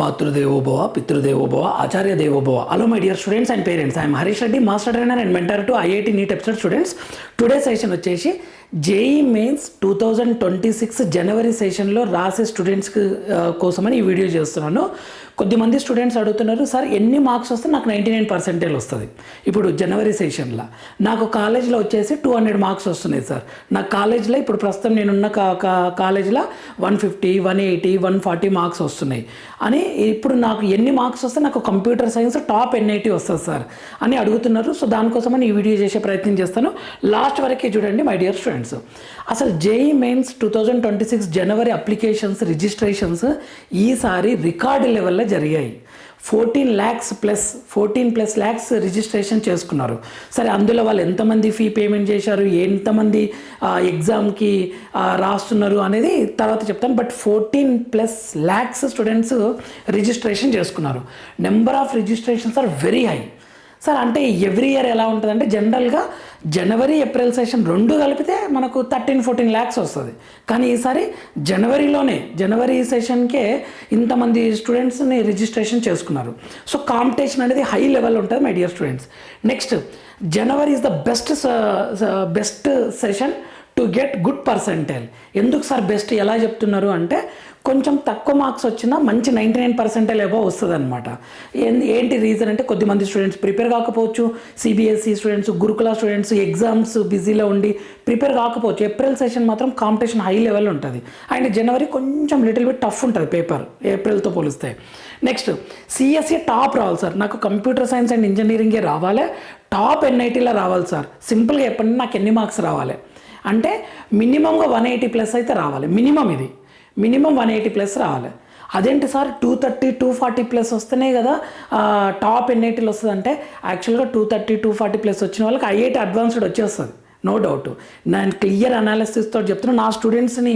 మాతృదేవోభవ పితృదేవోభవ ఆచార్య దేవోభవ hello my dear students and parents I'm Harish Reddy master trainer and mentor to IIT NEET episode students today session వచ్చేసి JEE Mains two thousand twenty six January సెషన్లో రాసే స్టూడెంట్స్కి కోసమని ఈ వీడియో చేస్తున్నాను. కొద్దిమంది స్టూడెంట్స్ అడుగుతున్నారు సార్ ఎన్ని మార్క్స్ వస్తే నాకు నైంటీ నైన్ పర్సెంటేజ్ వస్తుంది. ఇప్పుడు జనవరి సెషన్లో నాకు కాలేజ్లో వచ్చేసి టూ హండ్రెడ్ మార్క్స్ వస్తున్నాయి సార్. నా కాలేజ్లో ఇప్పుడు ప్రస్తుతం నేనున్న కా కా- కాలేజ్లో one fifty one eighty one forty marks వస్తున్నాయి. అని ఇప్పుడు నాకు ఎన్ని మార్క్స్ వస్తే నాకు కంప్యూటర్ సైన్స్ టాప్ ఎన్ఐటీ వస్తుంది సార్ అని అడుగుతున్నారు. సో దానికోసమని ఈ వీడియో చేసే ప్రయత్నం చేస్తాను. లాస్ట్ వరకే చూడండి మై డియర్ స్టూడెంట్స్ అసలు JEE Mains two thousand twenty six January applications registrations ఈసారి రికార్డు లెవెల్లో జరిగాయి. Fourteen lakhs plus fourteen plus lakhs registration చేసుకున్నారు. సరే అందులో వాళ్ళు ఎంతమంది ఫీ పేమెంట్ చేశారు? ఎంతమంది ఎగ్జామ్కి రాస్తున్నారు అనేది తర్వాత చెప్తాను but fourteen plus lakhs students registration చేసుకున్నారు. Number of registrations are very high. Sir అంటే ఎవ్రీ ఇయర్ ఎలా ఉంటుంది అంటే జనరల్గా జనవరి ఏప్రిల్ సెషన్ రెండు కలిపితే మనకు థర్టీన్ ఫోర్టీన్ ల్యాక్స్ వస్తుంది. కానీ ఈసారి జనవరిలోనే జనవరి సెషన్కే ఇంతమంది స్టూడెంట్స్ని రిజిస్ట్రేషన్ చేసుకున్నారు. సో కాంపిటీషన్ అనేది హై లెవెల్ ఉంటుంది my dear students next January is the best best session to get good percentile ఎందుకు సార్ బెస్ట్ ఎలా చెప్తున్నారు అంటే కొంచెం తక్కువ మార్క్స్ వచ్చినా మంచి నైంటీ నైన్ పర్సెంటేజ్ ఏవో వస్తుంది అనమాట ఏంటి రీజన్ అంటే కొద్దిమంది స్టూడెంట్స్ ప్రిపేర్ కాకపోవచ్చు CBSE students Gurukula students exams బిజీలో ఉండి ప్రిపేర్ కాకపోవచ్చు. ఏప్రిల్ సెషన్ మాత్రం కాంపిటీషన్ హై లెవెల్ ఉంటుంది. అండ్ జనవరి కొంచెం లిటిల్ బిట్ టఫ్ ఉంటుంది పేపర్ ఏప్రిల్తో పోలిస్తే. నెక్స్ట్ సిఎస్ఈ టాప్ రావాలి సార్. నాకు కంప్యూటర్ సైన్స్ అండ్ ఇంజనీరింగే రావాలి. టాప్ ఎన్ఐటీలో రావాలి సార్. సింపుల్గా చెప్పండి నాకు ఎన్ని మార్క్స్ రావాలి? అంటే మినిమంగా వన్ ఎయిటీ ప్లస్ అయితే రావాలి. మినిమం ఇది. మినిమం వన్ ఎయిటీ ప్లస్ రావాలి. అదేంటి sir? Two thirty two forty plus వస్తేనే కదా టాప్ ఎన్ఐటీలు వస్తుంది? అంటే యాక్చువల్గా two thirty two forty plus వచ్చిన వాళ్ళకి ఐఐటి అడ్వాన్స్డ్ వచ్చేస్తుంది. No doubt. నేను క్లియర్ అనాలిసిస్తో చెప్తున్నా. నా స్టూడెంట్స్ని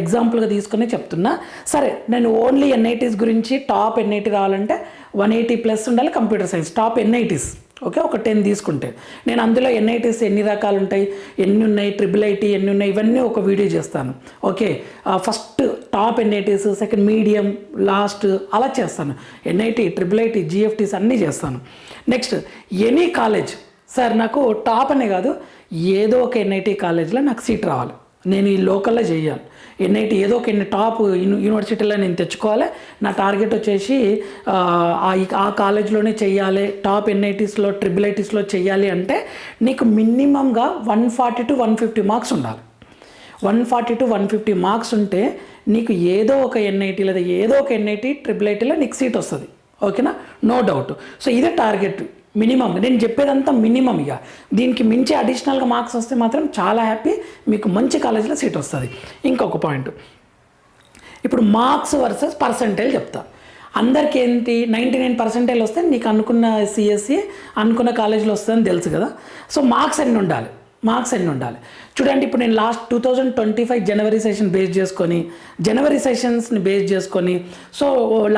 ఎగ్జాంపుల్గా తీసుకుని చెప్తున్నా. సరే నేను ఓన్లీ ఎన్ఐటీస్ గురించి టాప్ ఎన్ఐటీ రావాలంటే వన్ ఎయిటీ ప్లస్ ఉండాలి computer science. Top NITs. Okay ఒక టెన్ తీసుకుంటే. నేను అందులో ఎన్ఐటీస్ ఎన్ని రకాలు ఉంటాయి ఎన్ని ఉన్నాయి ట్రిపుల్ ఐటీ ఎన్ని ఉన్నాయి ఇవన్నీ ఒక వీడియో చేస్తాను. Okay first top NITs second medium last అలా చేస్తాను. ఎన్ఐటీ ట్రిపుల్ ఐటీ జిఎఫ్టీస్ అన్నీ చేస్తాను. Next any college. సార్ నాకు టాప్ అనే కాదు ఏదో ఒక ఎన్ఐటీ కాలేజ్లో నాకు సీట్ రావాలి. నేను ఈ లోకల్లో చేయాలి. ఎన్ఐటి ఏదో ఒక ఎన్ని టాప్ యూని- యూనివర్సిటీలో నేను తెచ్చుకోవాలి. నా టార్గెట్ వచ్చేసి ఆ, ఈ- ఆ కాలేజ్లోనే చేయాలి. టాప్ ఎన్ఐటీస్లో ట్రిపుల్ ఐటీస్లో చేయాలి అంటే నీకు మినిమంగా one forty to one fifty marks ఉండాలి. One forty to one fifty marks ఉంటే నీకు ఏదో ఒక ఎన్ఐటీ లేదా ఏదో ఒక ఎన్ఐటీ ట్రిపుల్ ఐటీలో నీకు సీట్ వస్తుంది. ఓకేనా? No doubt. సో ఇదే టార్గెట్. మినిమం. నేను చెప్పేదంతా మినిమం ఇక. దీనికి మించి అడిషనల్గా మార్క్స్ వస్తే మాత్రం చాలా హ్యాపీ మీకు మంచి కాలేజీలో సీట్ వస్తుంది. ఇంకొక పాయింట్ ఇప్పుడు మార్క్స్ వర్సెస్ పర్సంటేజ్ చెప్తా. అందరికీ ఏంటి? నైంటీ నైన్ పర్సెంటేజ్ వస్తే నీకు అనుకున్న సిఎస్సి అనుకున్న కాలేజీలో వస్తుందని తెలుసు కదా. సో మార్క్స్ ఎన్ని ఉండాలి? మార్క్స్ ఎన్ని ఉండాలి? చూడండి ఇప్పుడు నేను last two thousand twenty five January session base చేసుకొని జనవరి సెషన్స్ని బేస్ చేసుకొని సో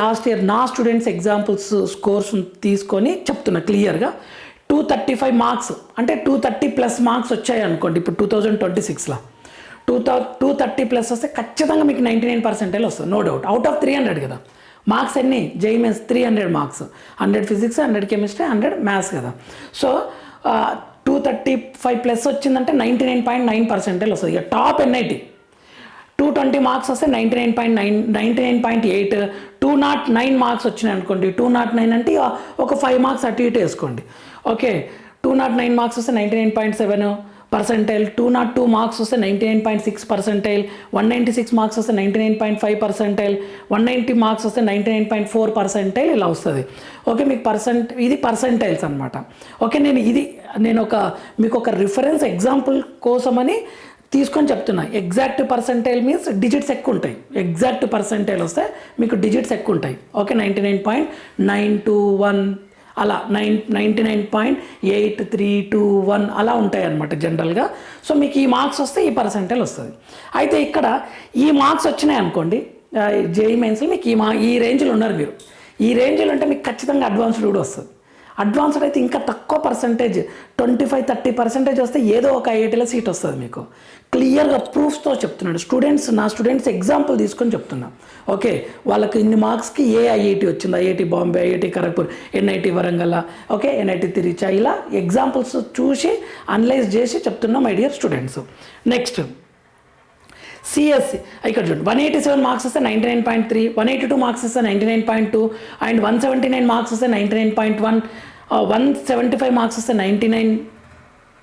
లాస్ట్ ఇయర్ నా స్టూడెంట్స్ ఎగ్జాంపుల్స్ స్కోర్స్ తీసుకొని చెప్తున్నా క్లియర్గా టూ థర్టీ ఫైవ్ మార్క్స్ అంటే టూ థర్టీ ప్లస్ మార్క్స్ వచ్చాయి అనుకోండి ఇప్పుడు టూ థౌజండ్ ట్వంటీ సిక్స్లో టూ థౌ టూ థర్టీ ప్లస్ వస్తే ఖచ్చితంగా మీకు నైంటీ నైన్ పర్సెంటేజ్ వస్తుంది no doubt out of three hundred కదా. మార్క్స్ ఎన్ని? JEE Mains three hundred marks hundred physics hundred chemistry hundred maths కదా. So uh, thirty five plus వచ్చిందంటే ninety nine point nine percentage వస్తుంది. ఇక top NIT two twenty marks వస్తే ninety nine point nine ninety nine point eight two nought nine marks వచ్చినాయి అనుకోండి. Two not nine అంటే ఒక five marks అటు ఇటు వేసుకోండి. Okay two nought nine marks వస్తే ninety nine point seven percentile two nought two marks వస్తే ninety nine point six percentile one ninety six marks వస్తే ninety nine point five percentile one ninety marks వస్తే ninety nine point four percentile ఇలా వస్తుంది. Okay మీకు percent ఇది percentiles అనమాట okay నేను ఇది నేను ఒక మీకు ఒక రిఫరెన్స్ ఎగ్జాంపుల్ కోసమని తీసుకొని చెప్తున్నా. ఎగ్జాక్ట్ పర్సెంటైల్ మీన్స్ డిజిట్స్ ఎక్కువ ఉంటాయి. ఎగ్జాక్ట్ పర్సెంటైల్ వస్తే మీకు డిజిట్స్ ఎక్కువ ఉంటాయి. Okay ninety nine point nine two one అలా nine ninety nine point eight three two one అలా ఉంటాయి అనమాట జనరల్గా. సో మీకు ఈ మార్క్స్ వస్తే ఈ పర్సెంటేజ్ వస్తుంది. అయితే ఇక్కడ ఈ మార్క్స్ వచ్చినాయి అనుకోండి జేఈ మెయిన్స్లో మీకు ఈ మా ఈ రేంజ్లో ఉన్నారు మీరు. ఈ రేంజ్లో ఉంటే మీకు ఖచ్చితంగా అడ్వాన్స్డ్ కూడా వస్తుంది. అడ్వాన్స్డ్ అయితే ఇంకా తక్కువ percentage twenty five thirty percentage వస్తే ఏదో ఒక ఐఐటీలో సీట్ వస్తుంది మీకు. క్లియర్గా ప్రూఫ్స్తో చెప్తున్నాడు. స్టూడెంట్స్ నా స్టూడెంట్స్ ఎగ్జాంపుల్ తీసుకొని చెప్తున్నా. ఓకే వాళ్ళకి ఇన్ని మార్క్స్కి ఏ ఐఐటి వచ్చింది? IIT Bombay IIT Kharagpur NIT Warangal okay NIT Trichy ఇలా ఎగ్జాంపుల్స్ చూసి అనలైజ్ చేసి చెప్తున్నా my dear students. Next CSE. ఇక్కడ చూడండి వన్ ఎయిటీ సెవెన్ మార్క్స్ వస్తే ninety nine point three one eighty two marks వస్తే ninety nine point two and one seventy nine marks వస్తే ninety nine point one one seventy five marks వస్తే ninety nine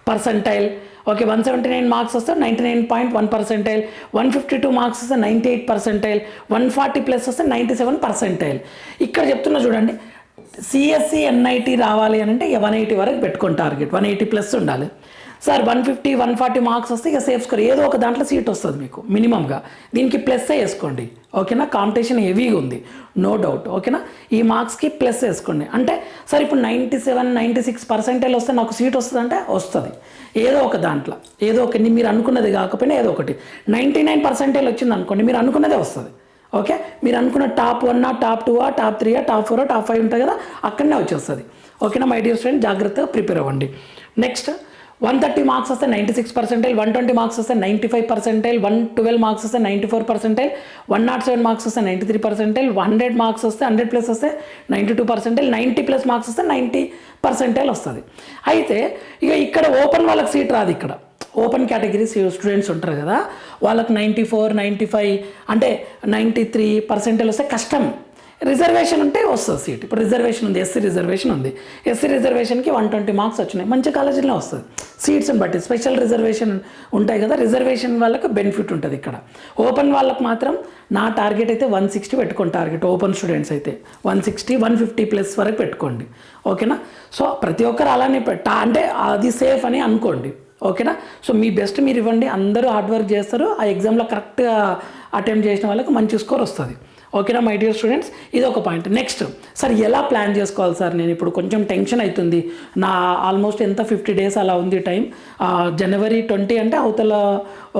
percentile okay one seventy nine marks వస్తే ninety nine point one percentile one fifty two marks వస్తే ninety eight percentile one forty plus వస్తే ninety seven percentile. ఇక్కడ చెప్తున్నా చూడండి CSC NIT రావాలి అని అంటే వన్ ఎయిటీ వరకు పెట్టుకోండి టార్గెట్ వన్ ఎయిటీ ప్లస్ ఉండాలి. Sir one fifty one forty marks వస్తే ఇక సేఫ్ స్కోర్ ఏదో ఒక దాంట్లో సీట్ వస్తుంది మీకు మినిమంగా దీనికి ప్లస్ వేసుకోండి. ఓకేనా? కాంపిటీషన్ హెవీగా ఉంది. నో డౌట్ ఓకేనా? ఈ మార్క్స్కి ప్లస్ వేసుకోండి. అంటే సార్ ఇప్పుడు ninety seven ninety six percentage వస్తే నాకు సీట్ వస్తుందంటే వస్తుంది. ఏదో ఒక దాంట్లో. ఏదో ఒకటి మీరు అనుకున్నది కాకపోయినా ఏదో ఒకటి. నైంటీ నైన్ పర్సెంటేజ్ వచ్చింది అనుకోండి మీరు అనుకున్నదే వస్తుంది. ఓకే? మీరు అనుకున్న టాప్ వన్నా టాప్ టూవా టాప్ త్రీయా టాప్ ఫోరా టాప్ ఫైవ్ ఉంటుంది కదా అక్కడనే వచ్చేస్తుంది. ఓకేనా మై డియర్ స్టూడెంట్ జాగ్రత్తగా ప్రిపేర్ అవ్వండి. నెక్స్ట్ వన్ థర్టీ మార్క్స్ వస్తే ninety six percentile one twenty marks వస్తే ninety five percentile one twelve marks వస్తే ninety four percentile one nought seven marks వస్తే ninety three percentile hundred marks వస్తే hundred plus వస్తే ninety two percentile ninety plus marks వస్తే ninety percentile వస్తుంది. అయితే ఇక ఇక్కడ ఓపెన్ వాళ్ళకి సీట్ రాదు ఇక్కడ. ఓపెన్ కేటగిరీస్ స్టూడెంట్స్ ఉంటారు కదా వాళ్ళకి నైంటీ ఫోర్ నైంటీ ఫైవ్ అంటే నైంటీ త్రీ పర్సెంటేజ్ వస్తే కష్టం. రిజర్వేషన్ ఉంటే వస్తుంది సీట్. ఇప్పుడు రిజర్వేషన్ ఉంది ఎస్సీ రిజర్వేషన్ ఉంది. ఎస్సీ రిజర్వేషన్కి వన్ ట్వంటీ మార్క్స్ వచ్చినాయి. మంచి కాలేజీలో వస్తుంది. సీట్స్ని బట్టి స్పెషల్ రిజర్వేషన్ ఉంటాయి కదా రిజర్వేషన్ వాళ్ళకి బెనిఫిట్ ఉంటుంది ఇక్కడ. ఓపెన్ వాళ్ళకి మాత్రం నా టార్గెట్ అయితే వన్ సిక్స్టీ పెట్టుకోండి టార్గెట్. ఓపెన్ స్టూడెంట్స్ అయితే one sixty one fifty plus వరకు పెట్టుకోండి. ఓకేనా? సో ప్రతి ఒక్కరు అలానే పెట్ట అంటే అది సేఫ్ అని అనుకోండి. ఓకేనా? సో మీ బెస్ట్ మీరు ఇవ్వండి. అందరూ హార్డ్ వర్క్ చేస్తారు. ఆ ఎగ్జామ్లో కరెక్ట్గా అటెంప్ట్ చేసిన వాళ్ళకి మంచి స్కోర్ వస్తుంది. ఓకేనా మై డియర్ స్టూడెంట్స్ ఇది ఒక పాయింట్ నెక్స్ట్ సార్ ఎలా ప్లాన్ చేసుకోవాలి సార్ నేను ఇప్పుడు కొంచెం టెన్షన్ అవుతుంది నా ఆల్మోస్ట్ ఎంత ఫిఫ్టీ డేస్ అలా ఉంది టైం జనవరి ట్వంటీ అంటే అవతల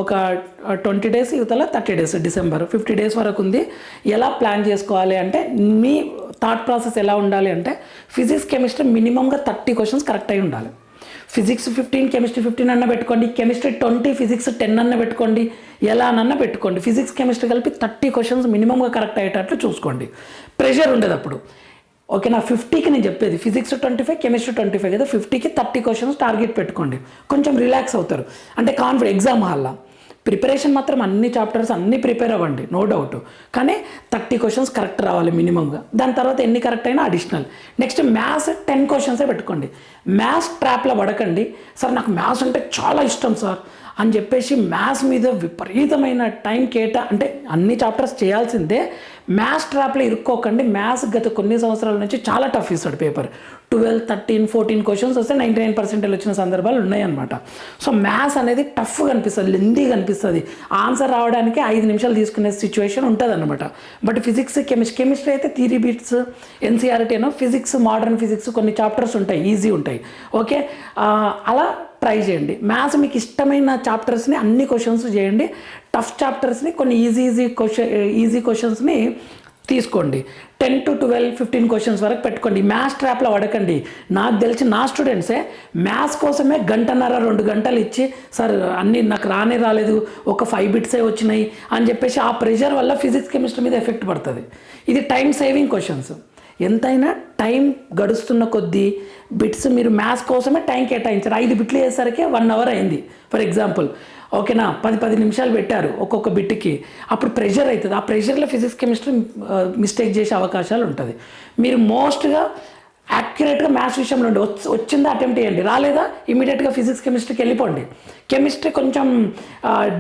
ఒక ట్వంటీ డేస్ ఇవతల thirty days December fifty days వరకు ఉంది. ఎలా ప్లాన్ చేసుకోవాలి అంటే మీ థాట్ ప్రాసెస్ ఎలా ఉండాలి అంటే ఫిజిక్స్ కెమిస్ట్రీ మినిమంగా థర్టీ క్వశ్చన్స్ కరెక్ట్ అయి ఉండాలి. ఫిజిక్స్ ఫిఫ్టీన్ కెమిస్ట్రీ ఫిఫ్టీన్ అన్న పెట్టుకోండి కెమిస్ట్రీ ట్వంటీ ఫిజిక్స్ టెన్ అన్న పెట్టుకోండి ఎలా అన్న పెట్టుకోండి. ఫిజిక్స్ కెమిస్ట్రీ కలిపి థర్టీ క్వశ్చన్స్ మినిమంగా కరెక్ట్ అయ్యేటట్లు చూసుకోండి. ప్రెషర్ ఉండదు అప్పుడు. ఓకే నా ఫిఫ్టీకి నేను చెప్పేది physics twenty five chemistry twenty five కదా ఫిఫ్టీకి థర్టీ క్వశ్చన్స్ టార్గెట్ పెట్టుకోండి. కొంచెం రిలాక్స్ అవుతారు. అంటే కాన్ఫిడెంట్ ఎగ్జామ్ హాల్లో. ప్రిపరేషన్ మాత్రం అన్ని చాప్టర్స్ అన్నీ ప్రిపేర్ అవ్వండి నో డౌట్ కానీ థర్టీ క్వశ్చన్స్ కరెక్ట్ రావాలి మినిమంగా. దాని తర్వాత ఎన్ని కరెక్ట్ అయినా అడిషనల్ నెక్స్ట్ మ్యాథ్స్ టెన్ క్వశ్చన్సే పెట్టుకోండి. మ్యాథ్స్ ట్రాప్లో పడకండి. సార్ నాకు మ్యాథ్స్ అంటే చాలా ఇష్టం సార్ అని చెప్పేసి మ్యాథ్స్ మీద విపరీతమైన టైం కేటా అంటే అన్ని చాప్టర్స్ చేయాల్సిందే. మ్యాథ్స్ ట్రాప్లో ఇరుక్కోకండి. మ్యాథ్స్ గత కొన్ని సంవత్సరాల నుంచి చాలా టఫ్ ఇస్తాడు paper twelve thirteen fourteen questions వస్తే నైంటీ నైన్ పర్సెంటేజ్ వచ్చిన సందర్భాలు ఉన్నాయన్నమాట. సో మ్యాథ్స్ అనేది టఫ్ కనిపిస్తుంది లెందీ కనిపిస్తుంది ఆన్సర్ రావడానికి ఐదు నిమిషాలు తీసుకునే సిచ్యువేషన్ ఉంటుంది అనమాట బట్ ఫిజిక్స్ కెమిస్ట్రీ కెమిస్ట్రీ అయితే థీరీ బిట్స్ ఎన్సీఆర్టీ అనో ఫిజిక్స్ మోడర్న్ ఫిజిక్స్ కొన్ని చాప్టర్స్ ఉంటాయి ఈజీ ఉంటాయి. ఓకే అలా ట్రై చేయండి. మ్యాథ్స్ మీకు ఇష్టమైన చాప్టర్స్ని అన్ని క్వశ్చన్స్ చేయండి. టఫ్ చాప్టర్స్ని కొన్ని ఈజీ ఈజీ క్వశ్చన్ ఈజీ క్వశ్చన్స్ని తీసుకోండి. Ten to twelve fifteen questions వరకు పెట్టుకోండి. మ్యాథ్స్ ట్రాప్లో పడకండి నాకు తెలిసి నా స్టూడెంట్సే మ్యాథ్స్ కోసమే గంటన్నర రెండు గంటలు ఇచ్చి సార్ అన్నీ నాకు రానే రాలేదు ఒక ఫైవ్ బిట్సే వచ్చినాయి అని చెప్పేసి ఆ ప్రెషర్ వల్ల ఫిజిక్స్ కెమిస్ట్రీ మీద ఎఫెక్ట్ పడుతుంది. ఇది టైం సేవింగ్ క్వశ్చన్స్ ఎంతైనా టైం గడుస్తున్న కొద్దీ బిట్స్ మీరు మ్యాథ్స్ కోసమే టైం కేటాయించారు. ఐదు బిట్లు వేసేసరికి వన్ అవర్ అయింది. ఫర్ ఎగ్జాంపుల్ ఓకేనా? పది పది నిమిషాలు పెట్టారు ఒక్కొక్క బిట్కి. అప్పుడు ప్రెషర్ అవుతుంది. ఆ ప్రెషర్లో ఫిజిక్స్ కెమిస్ట్రీ మిస్టేక్ చేసే అవకాశాలు ఉంటుంది. మీరు మోస్ట్గా యాక్యురేట్గా మ్యాథ్స్ విషయంలో ఉండి. వచ్చి వచ్చిందా అటెంప్ట్ చేయండి రాలేదా? ఇమీడియట్గా ఫిజిక్స్ కెమిస్ట్రీకి వెళ్ళిపోండి. కెమిస్ట్రీ కొంచెం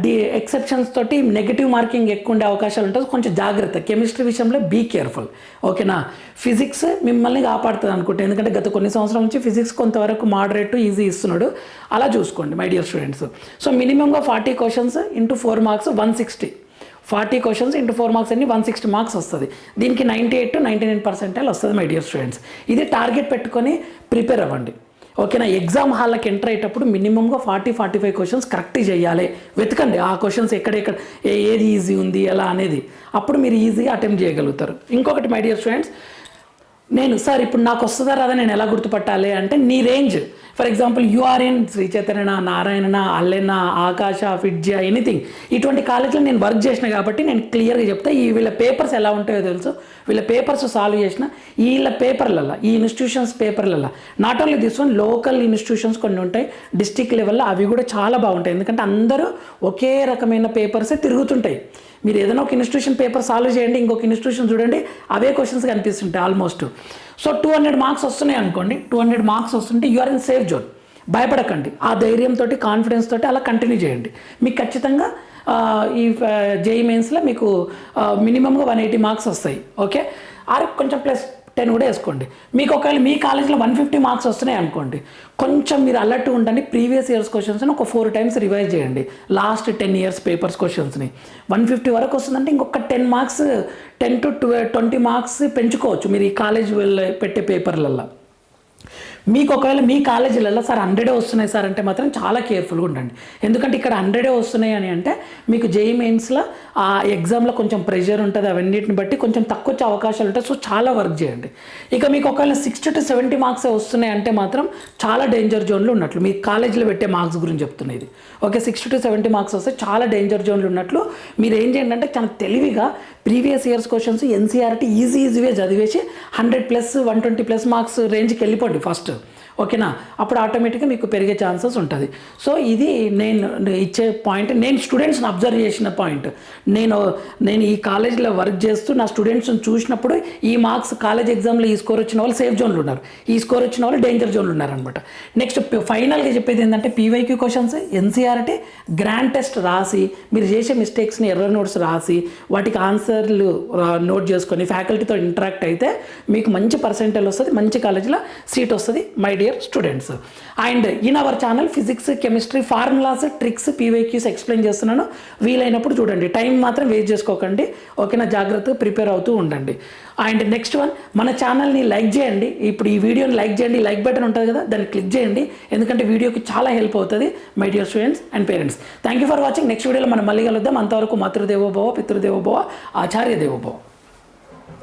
డి ఎక్సెప్షన్స్ తోటి నెగిటివ్ మార్కింగ్ ఎక్కువ ఉండే అవకాశాలు ఉంటుంది కొంచెం జాగ్రత్త. కెమిస్ట్రీ విషయంలో బీ కేర్ఫుల్ ఓకేనా ఫిజిక్స్ మిమ్మల్ని కాపాడుతుంది అనుకుంటే. ఎందుకంటే గత కొన్ని సంవత్సరాల నుంచి ఫిజిక్స్ కొంతవరకు మోడరేట్ ఈజీ ఇస్తున్నాడు. అలా చూసుకోండి my dear students so మినిమంగా forty questions into four marks one sixty forty questions into four marks అన్ని వన్ సిక్స్టీ మార్క్స్ వస్తుంది. దీనికి ninety eight to ninety nine percentile వస్తుంది మై డియర్ స్టూడెంట్స్ ఇది target పెట్టుకొని prepare అవ్వండి. ఓకేనా? ఎగ్జామ్ హాల్కి enter అయ్యేటప్పుడు మినిమంగా forty forty five questions correct చేయాలి. వెతకండి. ఆ క్వశ్చన్స్ ఎక్కడెక్కడ ఏ ఏది ఈజీ ఉంది ఎలా అనేది. అప్పుడు మీరు ఈజీగా అటెంప్ట్ చేయగలుగుతారు. ఇంకొకటి మై డియర్ స్టూడెంట్స్ నేను సార్ ఇప్పుడు నాకు వస్తుందా రాదా? నేను ఎలా గుర్తుపట్టాలి? అంటే నీ range. For example URN Sri Chaitanya Narayana Allen Aakash FIITJEE anything ఇటువంటి కాలేజీలో నేను వర్క్ చేసిన కాబట్టి నేను క్లియర్గా చెప్తా ఈ వీళ్ళ పేపర్స్ ఎలా ఉంటాయో తెలుసు. వీళ్ళ పేపర్స్ సాల్వ్ చేసిన వీళ్ళ పేపర్లలో ఈ ఇన్స్టిట్యూషన్స్ పేపర్లలో not only this one local institutions కొన్ని ఉంటాయి. డిస్టిక్ లెవెల్లో అవి కూడా చాలా బాగుంటాయి. ఎందుకంటే అందరూ ఒకే రకమైన పేపర్సే తిరుగుతుంటాయి. మీరు ఏదైనా ఒక ఇన్స్టిట్యూషన్ పేపర్ సాల్వ్ చేయండి ఇంకొక ఇన్స్టిట్యూషన్ చూడండి అవే క్వశ్చన్స్ కనిపిస్తుంటాయి almost so two hundred marks వస్తున్నాయి అనుకోండి. టూ హండ్రెడ్ మార్క్స్ వస్తుంటే you are in safe zone భయపడకండి. ఆ ధైర్యంతో కాన్ఫిడెన్స్ తోటి అలా కంటిన్యూ చేయండి. మీకు ఖచ్చితంగా ఈ జేఈ మెయిన్స్లో మీకు మినిమంగా వన్ ఎయిటీ మార్క్స్ వస్తాయి. ఓకే ఆర్ కొంచెం ప్లస్ టెన్ కూడా వేసుకోండి. మీకు ఒకవేళ మీ కాలేజ్లో వన్ ఫిఫ్టీ మార్క్స్ వస్తున్నాయి అనుకోండి కొంచెం మీరు అలర్ట్ ఉండండి ప్రీవియస్ ఇయర్స్ క్వశ్చన్స్ని ఒక ఫోర్ టైమ్స్ రివైజ్ చేయండి. లాస్ట్ టెన్ ఇయర్స్ పేపర్స్ క్వశ్చన్స్ని. వన్ ఫిఫ్టీ వరకు వస్తుందంటే ఇంకొక ten marks ten to twenty marks పెంచుకోవచ్చు మీరు ఈ కాలేజ్ వెళ్ళే పెట్టే పేపర్లలో మీకు ఒకవేళ మీ కాలేజీలలో సార్ హండ్రెడే వస్తున్నాయి సార్ అంటే మాత్రం చాలా కేర్ఫుల్గా ఉండండి. ఎందుకంటే ఇక్కడ హండ్రెడే వస్తున్నాయి అని అంటే మీకు జేఈ మెయిన్స్లో ఆ ఎగ్జామ్లో కొంచెం ప్రెషర్ ఉంటుంది అవన్నిటిని బట్టి కొంచెం తక్కువ వచ్చే అవకాశాలు ఉంటాయి. సో చాలా వర్క్ చేయండి. ఇక మీకు ఒకవేళ సిక్స్టీ టు సెవెంటీ మార్క్స్ వస్తున్నాయి అంటే మాత్రం చాలా డేంజర్ జోన్లు ఉన్నట్లు మీ కాలేజీలో పెట్టే మార్క్స్ గురించి చెప్తున్నది. ఇది okay sixty to seventy marks వస్తే చాలా డేంజర్ జోన్లు ఉన్నట్లు మీరు ఏం చేయండి అంటే చాలా తెలివిగా previous years questions NCERT easy ఈజీగా చదివేసి hundred plus one twenty plus marks రేంజ్కి వెళ్ళిపోండి ఫస్ట్. ఓకేనా? అప్పుడు ఆటోమేటిక్గా మీకు పెరిగే ఛాన్సెస్ ఉంటుంది. సో ఇది నేను ఇచ్చే పాయింట్. నేను స్టూడెంట్స్ని అబ్జర్వ్ చేసిన పాయింట్. నేను నేను ఈ కాలేజీలో వర్క్ చేస్తూ నా స్టూడెంట్స్ని చూసినప్పుడు ఈ మార్క్స్ కాలేజ్ ఎగ్జామ్లో ఈ స్కోర్ వచ్చిన వాళ్ళు సేఫ్ జోన్లు ఉన్నారు. ఈ స్కోర్ వచ్చిన వాళ్ళు డేంజర్ జోన్లు ఉన్నారనమాట. నెక్స్ట్ ఫైనల్గా చెప్పేది ఏంటంటే PYQ questions NCERT grand test రాసి మీరు చేసే మిస్టేక్స్ని ఎర్ర నోట్స్ రాసి వాటికి ఆన్సర్లు నోట్ చేసుకొని ఫ్యాకల్టీతో ఇంటరాక్ట్ అయితే మీకు మంచి పర్సెంటేజ్ వస్తుంది మంచి కాలేజీలో సీట్ వస్తుంది my dear students and in our channel physics chemistry formulas tricks PYQs explain చేస్తున్నాను. వీలైనప్పుడు చూడండి. టైం మాత్రం వేస్ట్ చేసుకోకండి. ఓకేనా? జాగ్రత్తగా ప్రిపేర్ అవుతూ ఉండండి. అండ్ నెక్స్ట్ వన్ మన ఛానల్ని లైక్ చేయండి. ఇప్పుడు ఈ వీడియోని లైక్ చేయండి. లైక్ బటన్ ఉంటుంది కదా? దాన్ని క్లిక్ చేయండి. ఎందుకంటే వీడియోకి చాలా హెల్ప్ అవుతుంది. My dear students and parents thank you for watching next వీడియోలో మనం మళ్ళీ కలుద్దాం. అంతవరకు మాతృదేవోభవ పితృదేవోభవ ఆచార్య దేవోభవ